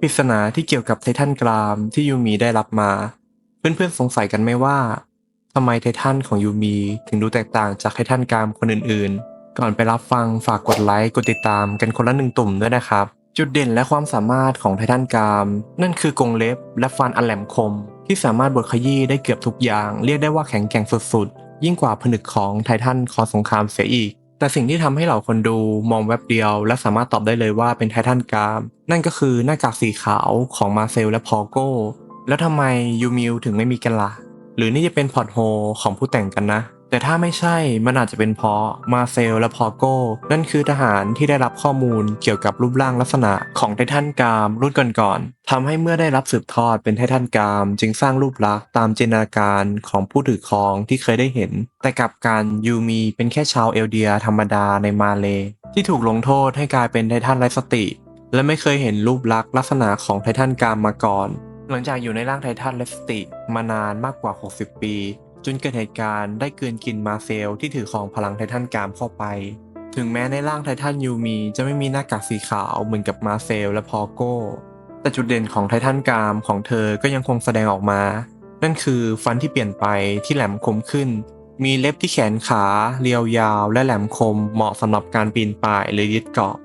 ปริศนาที่เกี่ยวกับไททันกรามที่ยูมีได้รับมา เพื่อนๆสงสัยกันไหมว่าทำไมไททันของยูมีถึงดูแตกต่างจากไททันกรามคนอื่นๆ ก่อนไปรับฟังฝากกดไลค์กดติดตามกันคนละหนึ่งตุ่มด้วยนะครับ จุดเด่นและความสามารถของไททันกราม นั่นคือกรงเล็บและฟันอันแหลมคม ที่สามารถบดขยี้ได้เกือบทุกอย่าง เรียกได้ว่าแข็งแกร่งสุดๆ ยิ่งกว่าผนึกของไททันคอสงครามเสียอีก แต่สิ่งที่ทำให้เหล่าคนดูมองแวบเดียว และสามารถตอบได้เลยว่าเป็นไททันกรามนั่นก็คือหน้ากากสีขาวของมาเซลและพอโก้แล้วทำไมยูมิวถึงไม่มีกันละ่ะ หรือนี่จะเป็นพอร์ตโฮของผู้แต่งกันนะ แต่ถ้าไม่ใช่มันอาจจะเป็นเพราะมาเซลและพอโก้ นั่นคือทหารที่ได้รับข้อมูลเกี่ยวกับรูปร่างลักษณะของไททันกามรุ่นก่อนๆทำให้เมื่อได้รับสืบทอดเป็นไททันกาม จึงสร้างรูปลักษณ์ตามจินตนาการของผู้ถือครองที่เคยได้เห็น แต่กับกันยูมีเป็นแค่ชาวเอลเดีย ธรรมดาในมาเล ที่ถูกลงโทษให้กลายเป็นไททันไร้สติ และไม่เคยเห็นรูปลักษณ์ลักษณะของไททันกามมาก่อน หลังจากอยู่ในร่างไททันเลสติมานานมากกว่า 60 ปี จนเกิดเหตุการณ์ได้เกลืนกินมาเซลที่ถือของพลังไททันกามเข้าไป ถึงแม้ในร่างไททันยูมีจะไม่มีหน้ากากสีขาวเหมือนกับมาเซลและพอโก้ แต่จุดเด่นของไททันกามของเธอก็ยังคงแสดงออกมา นั่นคือฟันที่เปลี่ยนไปที่แหลมคมขึ้น มีเล็บที่แขนขา เรียวยาว และแหลมคมเหมาะสำหรับการปีนป่ายหรือยึดเกาะ